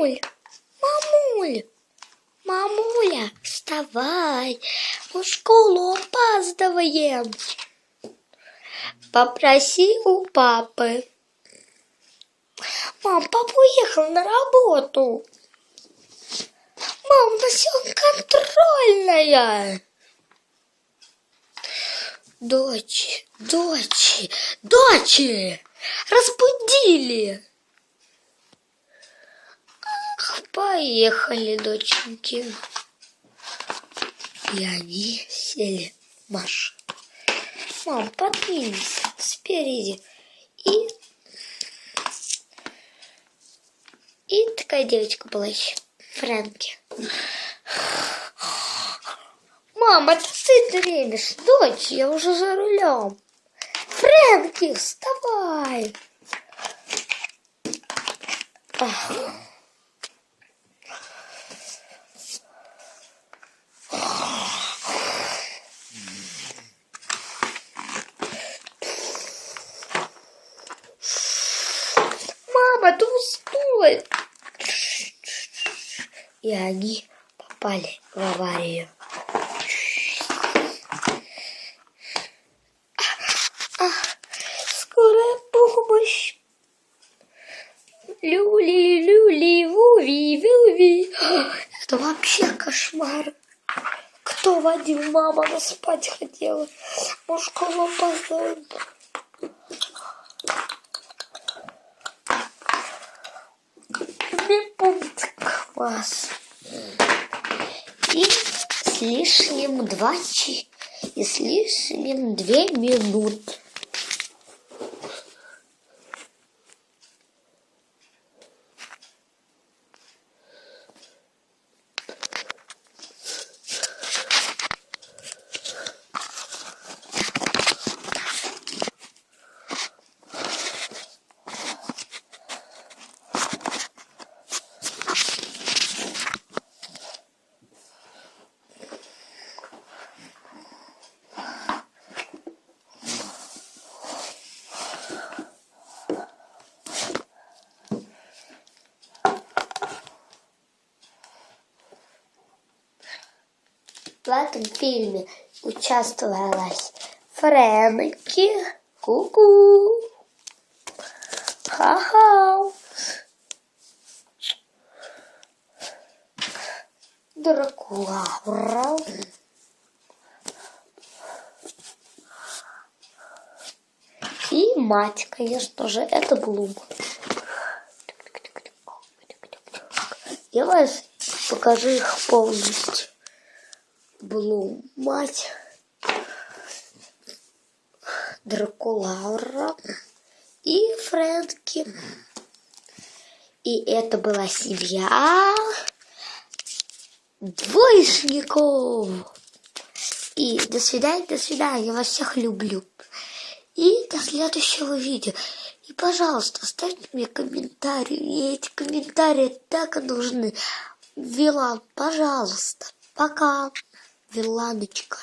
Мамуль, мамуль, мамуля, вставай, мы в школу опаздываем. Попроси у папы. Мам, папа уехал на работу. Мам, у нас сегодня контрольная. Дочь, дочь, дочь, разбудили. Ах, поехали, доченьки. И они сели в машину. Мам, подвинься спереди. И... И такая девочка была еще. Фрэнки. Мама, это ты дремишь. Дочь, я уже за рулем. Фрэнки, вставай. Ах. Уснула. И они попали в аварию. Ах, скорая помощь. Люли, люли, вуви, вуви. Это вообще кошмар. Кто водил? Мама, она спать хотела. Может, школу опоздаем. Класс. И с лишним два. И с лишним две минуты. В этом фильме участвовалась Фрэнки, Ку-ку, Ха-ха, Дракулаура, и мать, конечно же, это Блум. Давай покажи их полностью. Блум, мать, Дракулаура и Фрэнки. И это была семья двоечников. И до свидания, до свидания, я вас всех люблю. И до следующего видео. И, пожалуйста, оставьте мне комментарии. Мне эти комментарии так и нужны. Вилан, пожалуйста. Пока. Виланочка.